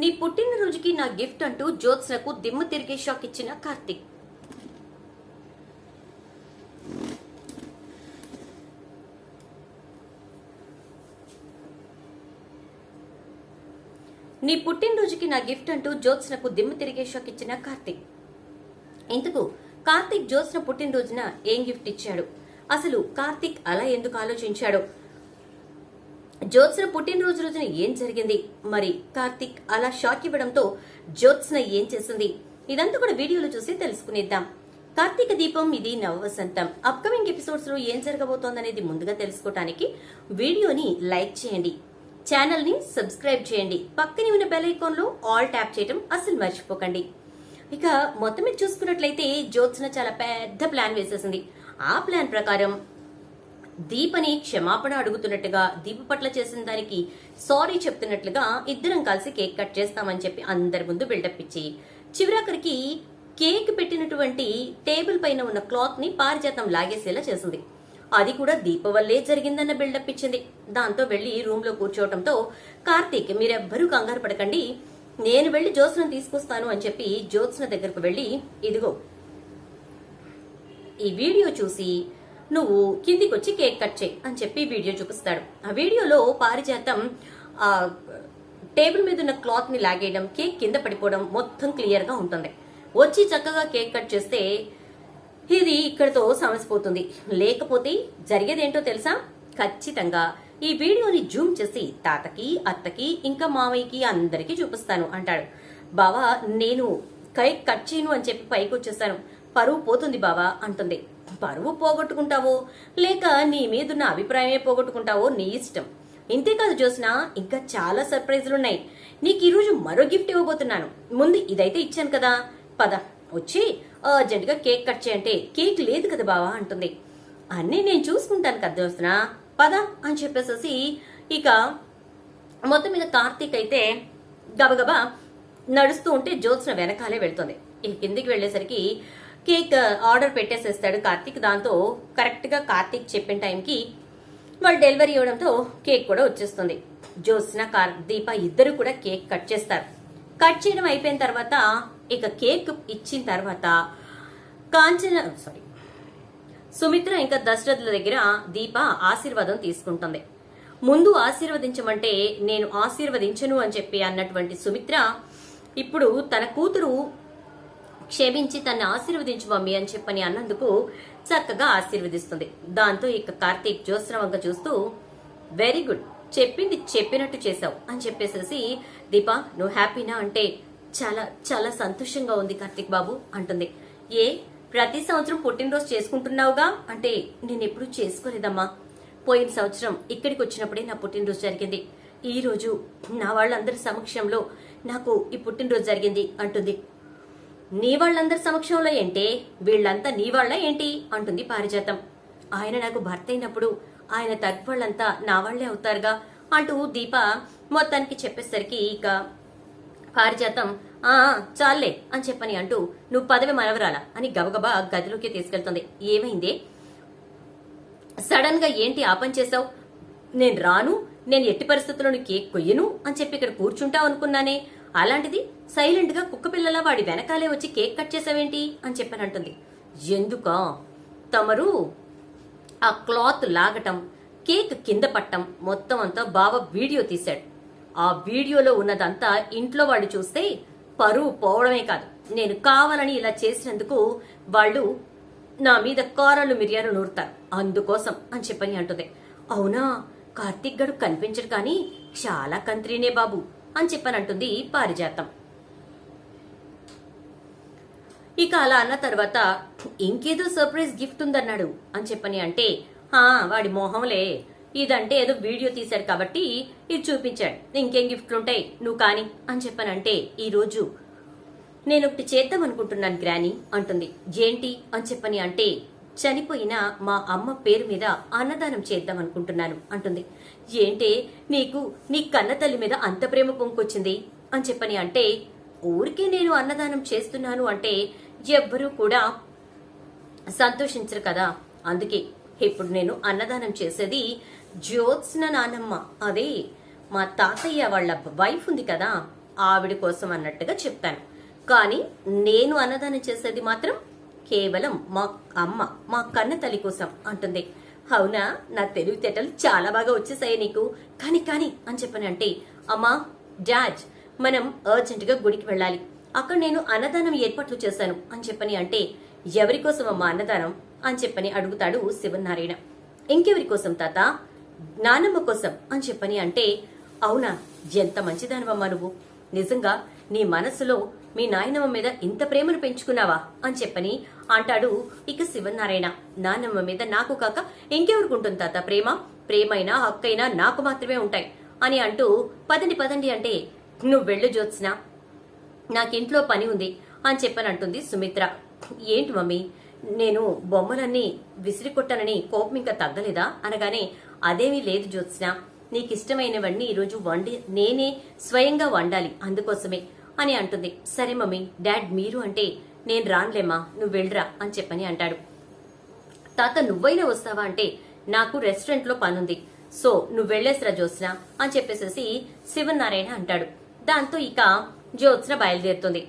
నీ పుట్టినరోజుకి నా గిఫ్ట్ అంటూ జ్యోత్స్నకు దిమ్మ తిరిగే షాక్ ఇచ్చిన కార్తిక్. నీ పుట్టినరోజుకి నా గిఫ్ట్ అంటూ జ్యోత్స్నకు దిమ్మ తిరిగే షాక్ ఇచ్చిన కార్తిక్. ఇంతకు కార్తిక్ జ్యోత్స్న పుట్టినరోజున ఏం గిఫ్ట్ ఇచ్చాడు? అసలు కార్తిక్ అలా ఎందుకు ఆలోచించాడు? జ్యోత్స్న పుట్టినరోజు రోజున ఏం జరిగింది? మరి కార్తిక్ అలా షాక్ ఇవ్వడంతో జ్యోత్స్న ఏం చేసింది? ఇదంతా కూడా వీడియోలో చూసి తెలుసుకునేద్దాం. కార్తీక దీపం ఇది నవవసంతం. అప్కమింగ్ ఎపిసోడ్స్లో ఏం జరగబోతోందనేది ముందుగా తెలుసుకోవటానికి వీడియోని లైక్ చేయండి. ఛానల్ని సబ్స్క్రైబ్ చేయండి. పక్కనే ఉన్న బెల్ ఐకాన్లో ఆల్ ట్యాప్ చేయడం అసలు మర్చిపోకండి. ఇక మొత్తం మీద చూసుకున్నట్లయితే జ్యోత్స్న చాలా పెద్ద ప్లాన్ వేసేసింది. ఆ ప్లాన్ ప్రకారం దీపని క్షమాపణ అడుగుతున్నట్టుగా దీప పట్ల చేసిన దానికి సారీ చెప్తున్నట్లుగా ఇద్దరం కలిసి కేక్ కట్ చేస్తామని చెప్పి అందరి ముందు బిల్డప్ ఇచ్చి చివరాఖరికి కేక్ పెట్టినటువంటి టేబుల్ పైన ఉన్న క్లాత్ని పారిజాతం లాగేసేలా చేసింది. అది కూడా దీప వల్లే జరిగిందన్న బిల్డప్ ఇచ్చింది. దాంతో వెళ్ళి రూమ్లో కూర్చోవడంతో కార్తీక్ మీరెవ్వరూ కంగారు పడకండి నేను వెళ్ళి జ్యోత్స్న తీసుకొస్తాను అని చెప్పి జ్యోత్స్న దగ్గరకు వెళ్ళి ఇదిగో ఈ వీడియో చూసి నువ్వు కిందికొచ్చి కేక్ కట్ చేయి అని చెప్పి వీడియో చూపిస్తాడు. ఆ వీడియోలో పారిజాతం ఆ టేబుల్ మీద ఉన్న క్లాత్ని లాగేయడం కేక్ కింద పడిపోవడం మొత్తం క్లియర్గా ఉంటుంది. వచ్చి చక్కగా కేక్ కట్ చేస్తే ఇది ఇక్కడతో సమసిపోతుంది. లేకపోతే జరిగేదేంటో తెలుసా? ఖచ్చితంగా ఈ వీడియోని జూమ్ చేసి తాతకి అత్తకి ఇంకా మామయ్యకి అందరికీ చూపిస్తాను అంటాడు. బావా నేను కేక్ కట్ చేయను అని చెప్పి పైకి వచ్చేస్తాను పరువు పోతుంది బావా అంటుంది. పరువు పోగొట్టుకుంటావో? లేక నీ మీదున్న అభిప్రాయమే పోగొట్టుకుంటావో నీ ఇష్టం. ఇంతేకాదు జోస్న ఇంకా చాలా సర్ప్రైజులు ఉన్నాయి నీకు ఈరోజు మరో గిఫ్ట్ ఇవ్వబోతున్నాను. ముందు ఇదైతే ఇచ్చాను కదా. పద వచ్చి అర్జెంట్గా కేక్ కట్ చేయంటే కేక్ లేదు కదా బావా అంటుంది. అన్నీ నేను చూసుకుంటాను కదా జోస్న పద అని చెప్పేసేసి ఇక మొత్తం మీద కార్తీక్ అయితే గబగబా నడుస్తూ ఉంటే జ్యోత్స్న వెనకాలే వెళ్తుంది. ఈ కిందికి వెళ్ళేసరికి కేక్ ఆర్డర్ పెట్టేసేస్తాడు కార్తీక్. దాంతో కరెక్ట్గా కార్తీక్ చెప్పిన టైంకి వాళ్ళు డెలివరీ ఇవ్వడంతో కేక్ కూడా వచ్చేస్తుంది. జ్యోత్స్న కార్ దీప ఇద్దరు కూడా కేక్ కట్ చేస్తారు. కట్ చేయడం అయిపోయిన తర్వాత ఇక కేక్ ఇచ్చిన తర్వాత కాంచన సారీ సుమిత్ర ఇంకా దశరథుల దగ్గర దీప ఆశీర్వాదం తీసుకుంటుంది. ముందు ఆశీర్వదించమంటే నేను ఆశీర్వదించను అని చెప్పి అన్నటువంటి సుమిత్ర ఇప్పుడు తన కూతురు క్షమించి తన్ని ఆశీర్వదించు మమ్మీ అని చెప్పని అన్నందుకు చక్కగా ఆశీర్వదిస్తుంది. దాంతో ఇక కార్తీక్ జ్యోత్స్న వంక చూస్తూ వెరీ గుడ్. చెప్పింది చెప్పినట్టు చేశావు అని చెప్పేసేసి దీపా నువ్వు హ్యాపీనా? అంటే చాలా చాలా సంతోషంగా ఉంది కార్తీక్ బాబు అంటుంది. ఏ? ప్రతి సంవత్సరం పుట్టినరోజు చేసుకుంటున్నావుగా? అంటే నేను ఎప్పుడూ చేసుకోలేదమ్మా. పోయిన సంవత్సరం ఇక్కడికి వచ్చినప్పుడే నా పుట్టినరోజు జరిగింది. ఈ రోజు నా వాళ్ళందరి సమక్షంలో నాకు ఈ పుట్టినరోజు జరిగింది అంటుంది. నీ వాళ్ళందరి సమక్షంలో ఏంటే? వీళ్ళంతా నీ వాళ్ళ ఏంటి? అంటుంది పారిజాతం. ఆయన నాకు భర్త అయినప్పుడు ఆయన తరపు వాళ్ళంతా నా వాళ్ళే అవుతారుగా? అంటూ దీప మొత్తానికి చెప్పేసరికి ఇక పారిజాతం ఆ చాలే అని చెప్పని అంటూ నువ్వు పదవి మనవరాలా అని గబగబా గదిలోకి తీసుకెళ్తుంది. ఏమైందే? సడన్గా ఏంటి ఆపం చేసావు నేను రాను నేను ఎట్టి పరిస్థితుల్లోనూ కేక్ కొయ్యను అని చెప్పి ఇక్కడ కూర్చుంటావు అనుకున్నానే. అలాంటిది సైలెంట్గా కుక్క పిల్లల వాడి వెనకాలే వచ్చి కేక్ కట్ చేసావేంటి అని చెప్పని అంటుంది. తమరు ఆ క్లాత్ లాగటం కేక్ కింద పట్టం మొత్తం అంతా బావ వీడియో తీశాడు. ఆ వీడియోలో ఉన్నదంతా ఇంట్లో వాళ్ళు చూస్తే పరువు పోవడమే కాదు. నేను కావాలని ఇలా చేసినందుకు వాళ్ళు నా మీద కారాలు మిరియాలు నూరుతారు. అందుకోసం అని చెప్పని అంటుంది. అవునా? కార్తిక్ గడు కనిపించడు కానీ చాలా కంత్రీనే బాబు. అని చెప్పనంటుంది పారిజాతం. ఇక అలా అన్న తర్వాత ఇంకేదో సర్ప్రైజ్ గిఫ్ట్ ఉందన్నాడు అని చెప్పని అంటే ఆ వాడి మోహంలే. ఇదంటే ఏదో వీడియో తీశాడు కాబట్టి ఇది చూపించాడు. ఇంకేం గిఫ్ట్లు ఉంటాయి నువ్వు కాని అని చెప్పనంటే ఈరోజు నేను ఒకటి చేద్దాం అనుకుంటున్నాను గ్రాని అంటుంది. ఏంటి? అని చెప్పని అంటే చనిపోయిన మా అమ్మ పేరు మీద అన్నదానం చేద్దాం అనుకుంటున్నాను అంటుంది. ఏంటే నీకు నీ కన్న తల్లి మీద అంత ప్రేమ పొంకొచ్చింది అని చెప్పని అంటే ఊరికే నేను అన్నదానం చేస్తున్నాను అంటే ఎవ్వరూ కూడా సంతోషించరు కదా. అందుకే ఇప్పుడు నేను అన్నదానం చేసేది జ్యోత్స్న నానమ్మ. అదే మా తాతయ్య వాళ్ళ వైఫ్ ఉంది కదా ఆవిడ కోసం అన్నట్టుగా చెప్తాను కానీ నేను అన్నదానం చేసేది మాత్రం కేవలం మా అమ్మ మా కన్న తల్లి కోసం అంటుంది. అవునా? నా తెలివితేటలు చాలా బాగా వచ్చేసాయి నీకు. కానీ కానీ అని చెప్పని అంటే అమ్మా డాడ్ మనం అర్జెంటుగా గుడికి వెళ్ళాలి. అక్కడ నేను అన్నదానం ఏర్పాట్లు చేశాను అని చెప్పని అంటే ఎవరి కోసం అమ్మ అన్నదానం అని చెప్పని అడుగుతాడు శివనారాయణ. ఇంకెవరి కోసం తాత? నానమ్మ కోసం అని చెప్పని అంటే అవునా? ఎంత మంచిదానివమ్మా నువ్వు. నిజంగా నీ మనసులో మీ నాయనమ్మ మీద ఇంత ప్రేమను పెంచుకున్నావా అని చెప్పని అంటాడు ఇక శివనారాయణ. నానమ్మ మీద నాకు కాక ఇంకెవరుకుంటుంది తాత? ప్రేమ? ప్రేమైనా హక్కైనా నాకు మాత్రమే ఉంటాయి అని అంటూ పదండి పదండి అంటే నువ్వు వెళ్ళు జ్యోత్స్న. నాకింట్లో పని ఉంది అని చెప్పని అంటుంది సుమిత్ర. ఏంటి మమ్మీ? నేను బొమ్మలన్నీ విసిరి కొట్టానని కోపం ఇంకా తగ్గలేదా? అనగానే అదేమీ లేదు జ్యోత్స్న. నీకు ఇష్టమైనవన్నీ ఈరోజు వండి నేనే స్వయంగా వండాలి అందుకోసమే. అని అంటుంది. సరే మమ్మీ డాడ్ మీరు అంటే నేను రానులేమా నువ్వు వెళ్ళరా అని చెప్పని అంటాడు. తాత నువ్వైనా వస్తావా అంటే నాకు రెస్టారెంట్లో పనుంది. సో నువ్వు వెళ్ళేసిరా జ్యోత్స్న అని చెప్పేసేసి శివనారాయణ అంటాడు. దాంతో ఇక జ్యోత్స్న బయలుదేరుతుంది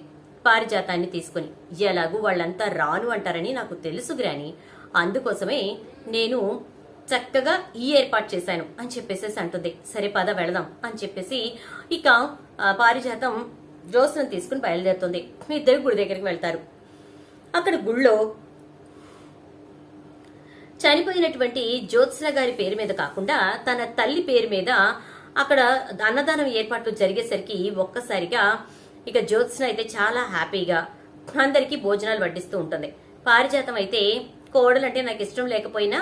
పారిజాతాన్ని తీసుకుని. ఎలాగూ వాళ్ళంతా రాను అంటారని నాకు తెలుసు గ్రాని. అందుకోసమే నేను చక్కగా ఈ ఏర్పాటు చేశాను అని చెప్పేసేసి అంటుంది. సరే పద వెళదాం అని చెప్పేసి ఇక పారిజాతం జ్యోత్స్నం తీసుకుని బయలుదేరుతుంది. ఇద్దరు గుడి దగ్గరికి వెళ్తారు. అక్కడ గుళ్ళో చనిపోయినటువంటి జ్యోత్స్న గారి పేరు మీద కాకుండా తన తల్లి పేరు మీద అక్కడ అన్నదానం ఏర్పాట్లు జరిగేసరికి ఒక్కసారిగా ఇక జ్యోత్స్న అయితే చాలా హ్యాపీగా అందరికీ భోజనాలు వడ్డిస్తూ ఉంటుంది. పారిజాతం అయితే కోడలంటే నాకు ఇష్టం లేకపోయినా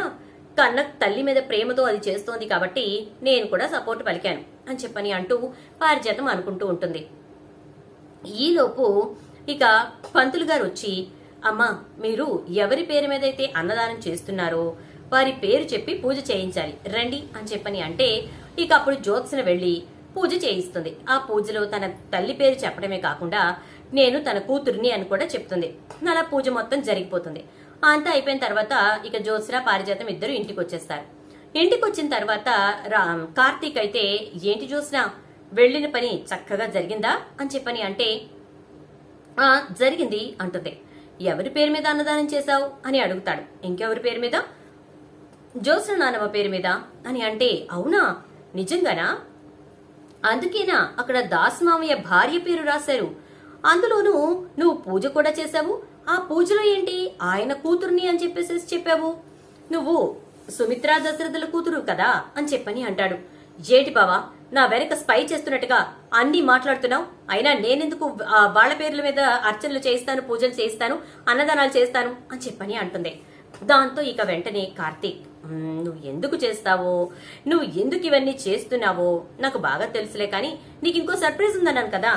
కన్న తల్లి మీద ప్రేమతో అది చేస్తోంది కాబట్టి నేను కూడా సపోర్ట్ పలికాను అని చెప్పని అంటూ పారిజాతం అనుకుంటూ ఉంటుంది. ఈలోపు ఇక పంతులు గారు వచ్చి అమ్మా మీరు ఎవరి పేరు మీద అయితే అన్నదానం చేస్తున్నారో వారి పేరు చెప్పి పూజ చేయించాలి. రండి అని చెప్పని అంటే ఇక అప్పుడు జ్యోత్సన వెళ్ళి పూజ చేయిస్తుంది. ఆ పూజలో తన తల్లి పేరు చెప్పడమే కాకుండా నేను తన కూతుర్ని అని కూడా చెప్తుంది. అలా పూజ మొత్తం జరిగిపోతుంది. అంతా అయిపోయిన తర్వాత ఇక జ్యోత్సన పారిజాతం ఇద్దరు ఇంటికి వచ్చేస్తారు ఇంటికి వచ్చిన తర్వాత రా కార్తీక్ అయితే ఏంటి జ్యోత్సన? వెళ్ళిన పని చక్కగా జరిగిందా అని చెప్పని అంటే ఆ జరిగింది అంటుంది. ఎవరి పేరు మీద అన్నదానం చేశావు? అని అడుగుతాడు. ఇంకెవరి పేరు మీద? జ్యోత్స్న నానమ్మ పేరు మీద అని అంటే అవునా? నిజంగానా? అందుకేనా? అక్కడ దాస్ మామయ్య భార్య పేరు రాశారు. అందులోనూ నువ్వు పూజ కూడా చేశావు. ఆ పూజలో ఏంటి? ఆయన కూతుర్ని అని చెప్పేసి చెప్పావు. నువ్వు సుమిత్రా దశరథుల కూతురు కదా? అని చెప్పని అంటాడు. జేటి బావా? నా వెనక స్పై చేస్తున్నట్టుగా అన్ని మాట్లాడుతున్నావు. అయినా నేనెందుకు వాళ్ళ పేర్ల మీద అర్చనలు చేయిస్తాను పూజలు చేయిస్తాను అన్నదానాలు చేస్తాను అని చెప్పని అంటుంది. దాంతో ఇక వెంటనే కార్తీక్ నువ్వు ఎందుకు చేస్తావో నువ్వు ఎందుకు ఇవన్నీ చేస్తున్నావో నాకు బాగా తెలుసులే కానీ నీకు ఇంకో సర్ప్రైజ్ ఉందన్నాను కదా.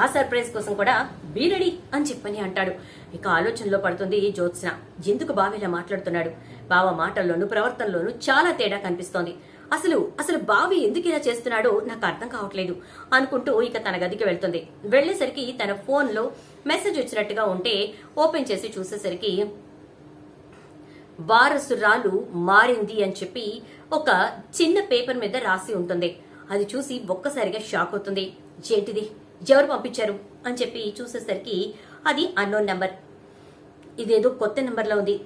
ఆ సర్ప్రైజ్ కోసం కూడా బీ రెడీ అని చెప్పని అంటాడు. ఇక ఆలోచనలో పడుతుంది జ్యోత్స్న. ఎందుకు బావ ఇలా మాట్లాడుతున్నాడు? బావ మాటల్లోనూ ప్రవర్తనలోనూ చాలా తేడా కనిపిస్తోంది. అసలు అసలు బావి ఎందుకు ఇలా చేస్తున్నాడో నాకు అర్థం కావట్లేదు అనుకుంటూ ఇక తన గదికి వెళ్తుంది. వెళ్ళేసరికి తన ఫోన్లో మెసేజ్ వచ్చినట్టుగా ఉంటే ఓపెన్ చేసి చూసేసరికి వారసురాలు మారింది అని చెప్పి ఒక చిన్న పేపర్ మీద రాసి ఉంటుంది. అది చూసి ఒక్కసారిగా షాక్ అవుతుంది. ఏంటిది? ఎవరు పంపించారు? అని చెప్పి చూసేసరికి అది అన్నోన్ నెంబర్. ఇదేదో కొత్త నెంబర్లో ఉంది.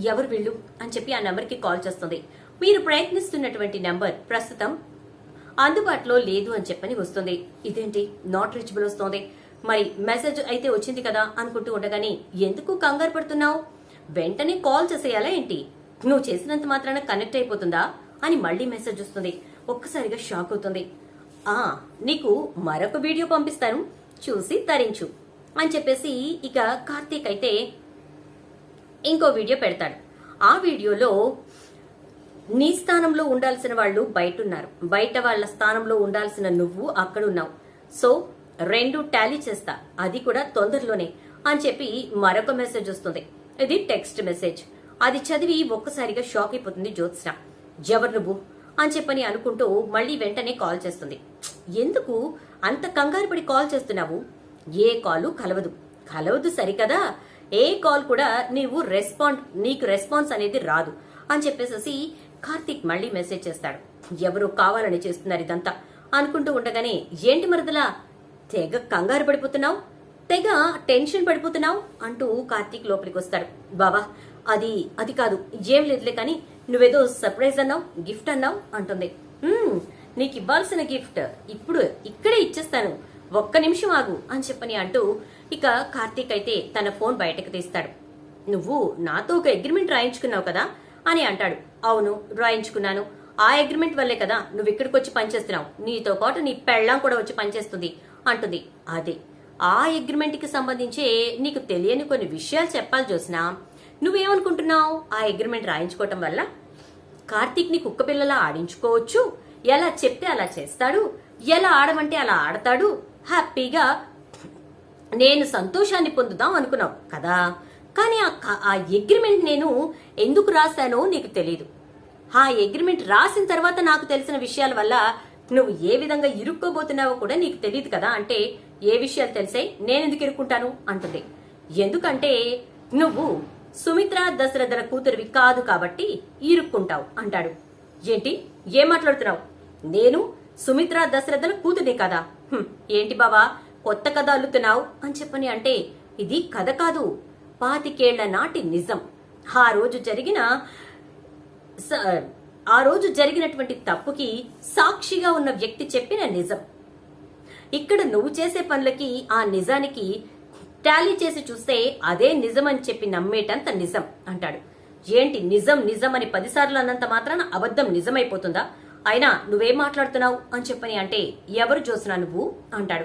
ఎవరు వీళ్ళు? అని చెప్పి ఆ నెంబర్కి కాల్ చేస్తుంది. మీరు ప్రయత్నిస్తున్నటువంటి నెంబర్ ప్రస్తుతం అందుబాటులో లేదు అని చెప్పని వస్తుంది. ఇదేంటి? నాట్ రీచబుల్ వస్తోంది. మరి మెసేజ్ అయితే వచ్చింది కదా అనుకుంటూ ఉండగానే ఎందుకు కంగారు పడుతున్నావు? వెంటనే కాల్ చేసేయాలా ఏంటి? నువ్వు చేసినంత మాత్రాన కనెక్ట్ అయిపోతుందా? అని మళ్ళీ మెసేజ్ వస్తుంది. ఒక్కసారిగా షాక్ అవుతుంది. ఆ నీకు మరొక వీడియో పంపిస్తాను. చూసి తరించు. అని చెప్పేసి ఇక కార్తీక్ అయితే ఇంకో వీడియో పెడతాడు. ఆ వీడియోలో నీ స్థానంలో ఉండాల్సిన వాళ్ళు బయట ఉన్నారు బయట వాళ్ళ స్థానంలో ఉండాల్సిన నువ్వు అక్కడ ఉన్నావు సో రెండు టాలీ చేస్తా. అది కూడా తొందరలోనే అని చెప్పి మరొక మెసేజ్ వస్తుంది. ఇది టెక్స్ట్ మెసేజ్. అది చదివి ఒక్కసారిగా షాక్ అయిపోతుంది జ్యోత్స్న. ఎవరు నువ్వు అని చెప్పని అనుకుంటూ మళ్ళీ వెంటనే కాల్ చేస్తుంది. ఎందుకు? అంత కంగారు పడి కాల్ చేస్తున్నావు? ఏ కాలు కలవదు. కలవదు సరికదా? ఏ కాల్ కూడా నీవు రెస్పాండ్ నీకు రెస్పాన్స్ అనేది రాదు అని చెప్పేసేసి కార్తీక్ మళ్ళీ మెసేజ్ చేస్తాడు. ఎవరు కావాలని చేస్తున్నారు ఇదంతా? అనుకుంటూ ఉండగానే ఏంటి మరదలా తెగ కంగారు పడిపోతున్నావు? తెగ టెన్షన్ పడిపోతున్నావు? అంటూ కార్తీక్ లోపలికి వస్తాడు బాబా అది అది కాదు ఏం లేదులే కానీ నువ్వేదో సర్ప్రైజ్ అన్నావు గిఫ్ట్ అన్నావు అంటుంది. నీకు ఇవ్వాల్సిన గిఫ్ట్ ఇప్పుడు ఇక్కడే ఇచ్చేస్తాను. ఒక్క నిమిషం ఆగు అని చెప్పని అంటూ ఇక కార్తీక్ అయితే తన ఫోన్ బయటకు తీస్తాడు. నువ్వు నాతో ఒక అగ్రిమెంట్ రాయించుకున్నావు కదా? అని అంటాడు. అవును రాయించుకున్నాను. ఆ అగ్రిమెంట్ వల్లే కదా నువ్వు ఇక్కడికి వచ్చి పనిచేస్తున్నావు. నీతో పాటు నీ పెళ్ళాం కూడా వచ్చి పనిచేస్తుంది అంటుంది. అదే. ఆ అగ్రిమెంట్కి సంబంధించి నీకు తెలియని కొన్ని విషయాలు చెప్పాలి చూసినా నువ్వేమనుకుంటున్నావు? ఆ అగ్రిమెంట్ రాయించుకోవటం వల్ల? కార్తీక్ని కుక్క పిల్లలా ఆడించుకోవచ్చు. ఎలా చెప్తే అలా చేస్తాడు. ఎలా ఆడమంటే అలా ఆడతాడు. హ్యాపీగా నేను సంతోషాన్ని పొందుదాం అనుకున్నావు కదా. కానీ ఆ అగ్రిమెంట్ నేను ఎందుకు రాశానో నీకు తెలియదు ఆ అగ్రిమెంట్ రాసిన తర్వాత నాకు తెలిసిన విషయాల వల్ల నువ్వు ఏ విధంగా ఇరుక్కోబోతున్నావో కూడా నీకు తెలియదు కదా. అంటే ఏ విషయాలు తెలిసాయి? నేను ఎందుకు ఇరుక్కుంటాను? అంటుంది. ఎందుకంటే నువ్వు సుమిత్ర దశరథల కూతురివి కాదు కాబట్టి ఇరుక్కుంటావు అంటాడు. ఏంటి? ఏం మాట్లాడుతున్నావు? నేను సుమిత్ర దశరథల కూతుర్ని కదా. ఏంటి బావా? కొత్త కథ అల్లుతున్నావు అని చెప్పని అంటే ఇది కథ కాదు. పాతికేళ్ళ నాటి నిజం. ఆ రోజు జరిగిన స- ఆ రోజు జరిగినటువంటి తప్పుకి సాక్షిగా ఉన్న వ్యక్తి చెప్పిన నిజం. ఇక్కడ నువ్వు చేసే పనులకి ఆ నిజానికి టాలీ చేసి చూస్తే అదే నిజం అని చెప్పి నమ్మేటంత నిజం అంటాడు. ఏంటి నిజం నిజం అని పదిసార్లు అన్నంత మాత్రాన అబద్ధం నిజమైపోతుందా? అయినా నువ్వేం మాట్లాడుతున్నావు అని చెప్పని అంటే ఎవరు చూసినా నువ్వు? అంటాడు.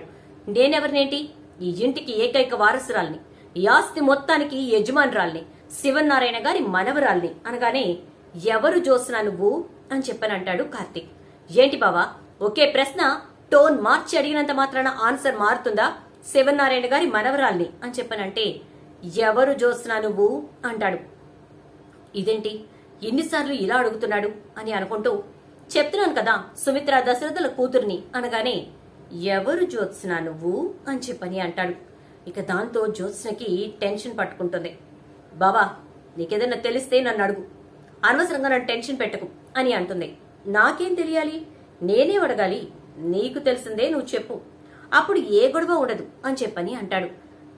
నేనెవరినేంటి? ఈ ఇంటికి ఏకైక వారసురాల్ని. ఈ ఆస్తి మొత్తానికి యజమానురాల్ని శివనారాయణ గారి మనవరాల్ని అనగానే ఎవరు జోస్నా నువ్వు? అని చెప్పనంటాడు కార్తీక్. ఏంటి బావా ఒకే ప్రశ్న టోన్ మార్చి అడిగినంత మాత్రాన ఆన్సర్ మారుతుందా? శివనారాయణ గారి మనవరాల్ని అని చెప్పనంటే ఎవరు జోస్నా నువ్వు? అంటాడు. ఇదేంటి? ఎన్నిసార్లు ఇలా అడుగుతున్నాడు? అని అనుకుంటూ చెప్తున్నాను కదా సుమిత్ర దశరథుల కూతుర్ని అనగానే ఎవరు జ్యోత్స్నా నువ్వు? అని చెప్పని అంటాడు. ఇక దాంతో జ్యోత్స్నకి టెన్షన్ పట్టుకుంటుంది. బాబా నీకేదైనా తెలిస్తే నన్ను అడుగు. అనవసరంగా నన్ను టెన్షన్ పెట్టకు అని అంటుంది. నాకేం తెలియాలి? నేనే అడగాలి. నీకు తెలిసిందే నువ్వు చెప్పు. అప్పుడు ఏ గొడవ ఉండదు అని చెప్పని అంటాడు.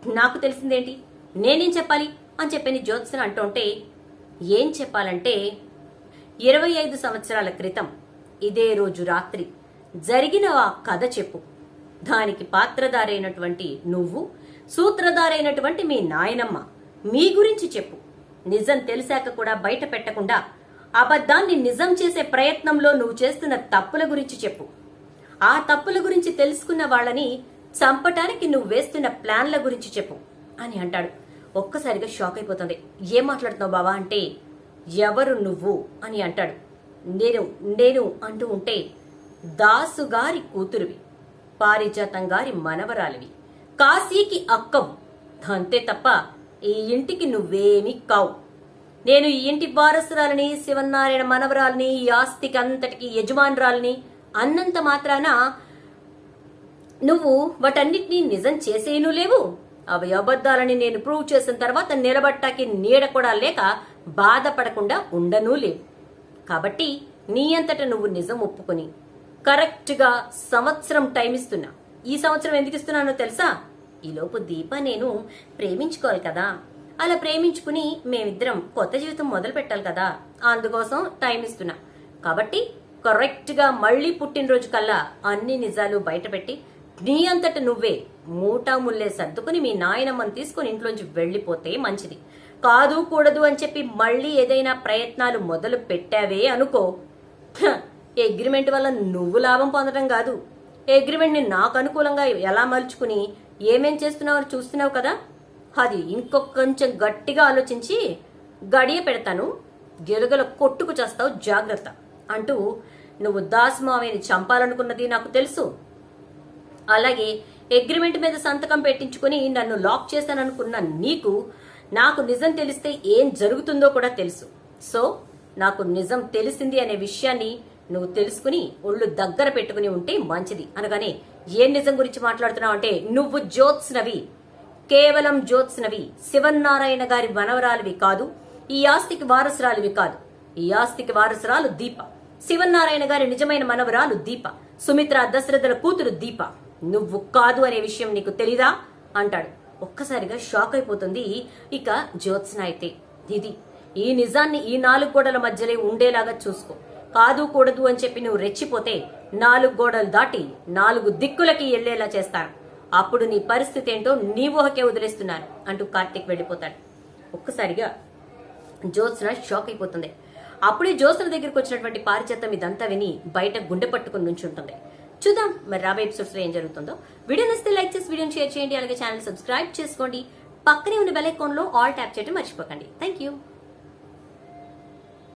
నాకు తెలిసిందేంటి? నేనేం చెప్పాలి? అని చెప్పని జ్యోత్స్న అంటుంటే ఏం చెప్పాలంటే ఇరవై ఐదు సంవత్సరాల క్రితం ఇదే రోజు రాత్రి జరిగిన ఆ కథ చెప్పు. దానికి పాత్రధారైనటువంటి నువ్వు సూత్రధారైనటువంటి మీ నాయనమ్మ. మీ గురించి చెప్పు. నిజం తెలిసాక కూడా బయట పెట్టకుండా అబద్ధాన్ని నిజం చేసే ప్రయత్నంలో నువ్వు చేస్తున్న తప్పుల గురించి చెప్పు. ఆ తప్పుల గురించి తెలుసుకున్న వాళ్ళని చంపటానికి నువ్వు వేస్తున్న ప్లాన్ల గురించి చెప్పు అని అంటాడు. ఒక్కసారిగా షాక్ అయిపోతుంది. ఏం మాట్లాడుతున్నావు బావా అంటే ఎవరు నువ్వు అని అంటాడు. నేను నేను అంటూ ఉంటే దాసుగారి కూతురువి పారిజాతం గారి మనవరాలివి. కాశీకి అక్కవు అంతే తప్ప ఈ ఇంటికి నువ్వేమీ కావు. నేను ఈ ఇంటి వారసురాలని శివనారాయణ మనవరాల్ని ఈ ఆస్తికి అంతటికి యజమానురాల్ని అన్నంత మాత్రాన నువ్వు వాటన్నిటినీ నిజం చేసేయను లేవు. అవి అబద్ధాలని నేను ప్రూవ్ చేసిన తర్వాత నిలబట్టాకి నీడ కూడా లేక బాధపడకుండా ఉండనూ లేవు. కాబట్టి నీ అంతట నువ్వు నిజం ఒప్పుకొని కరెక్ట్గా సంవత్సరం టైం ఇస్తున్నా ఈ సంవత్సరం ఎందుకు ఇస్తున్నానో తెలుసా? ఈలోపు దీప నేను ప్రేమించుకోవాలి కదా. అలా ప్రేమించుకుని మేమిద్దరం కొత్త జీవితం మొదలు పెట్టాలి కదా. అందుకోసం టైం ఇస్తున్నా. కాబట్టి కరెక్ట్గా మళ్ళీ పుట్టినరోజు కల్లా అన్ని నిజాలు బయటపెట్టి నీ అంతట నువ్వే మూటా ముల్లే సర్దుకుని మీ నాయనమ్మని తీసుకుని ఇంట్లోంచి వెళ్ళిపోతే మంచిది. కాదు కూడదు అని చెప్పి మళ్ళీ ఏదైనా ప్రయత్నాలు మొదలు పెట్టావే అనుకో. అగ్రిమెంట్ వల్ల నువ్వు లాభం పొందడం కాదు. అగ్రిమెంట్ని నాకు అనుకూలంగా ఎలా మలుచుకుని ఏమేం చేస్తున్నావో చూస్తున్నావు కదా? అది ఇంకొక కొంచెం గట్టిగా ఆలోచించి గడియ పెడతాను. గెలుగల కొట్టుకు చేస్తావు జాగ్రత్త. అంటూ నువ్వు దాస్ మావయ్యని చంపాలనుకున్నది నాకు తెలుసు. అలాగే అగ్రిమెంట్ మీద సంతకం పెట్టించుకుని నన్ను లాక్ చేశాననుకున్న నీకు నాకు నిజం తెలిస్తే ఏం జరుగుతుందో కూడా తెలుసు. సో నాకు నిజం తెలిసింది అనే విషయాన్ని నువ్వు తెలుసుకుని ఒళ్ళు దగ్గర పెట్టుకుని ఉంటే మంచిది. అనగానే ఏ నిజం గురించి మాట్లాడుతున్నావు అంటే నువ్వు జ్యోత్స్నవి. కేవలం జ్యోత్స్నవి. శివన్నారాయణ గారి మనవరాలివి కాదు ఈ ఆస్తికి వారసురాలివి కాదు. ఈ ఆస్తికి వారసురాలు దీప. శివన్నారాయణ గారి నిజమైన మనవరాలు దీప. సుమిత్ర దశరథుల కూతురు దీప. నువ్వు కాదు అనే విషయం నీకు తెలీదా? అంటాడు. ఒక్కసారిగా షాక్ అయిపోతుంది ఇక జ్యోత్స్న అయితే. ఇది ఈ నిజాన్ని ఈ నాలుగు గోడల మధ్యలో ఉండేలాగా చూసుకో. కాదు కూడదు అని చెప్పి నువ్వు రెచ్చిపోతే నాలుగు గోడలు దాటి నాలుగు దిక్కులకి వెళ్ళేలా చేస్తాను అప్పుడు నీ పరిస్థితి ఏంటో నీ ఊహకే వదిలేస్తున్నాను అంటూ కార్తీక్ వెళ్ళిపోతాడు. ఒక్కసారిగా జ్యోత్స్న షాక్ అయిపోతుంది. అప్పుడే జ్యోత్స్న దగ్గరికి వచ్చినటువంటి పారిజాతం ఇదంతా విని బయట గుండె పట్టుకుని నుంచుంటుంది చూద్దాం మరి రాబోయే ఎపిసోడ్స్లో ఏం జరుగుతుందో. వీడియో నచ్చితే లైక్ చేసి వీడియోని షేర్ చేయండి. అలాగే ఛానల్ సబ్స్క్రైబ్ చేసుకోండి. పక్కనే ఉన్న బెల్ ఐకాన్లో ఆల్ ట్యాప్ చేయడం మర్చిపోకండి. Thank you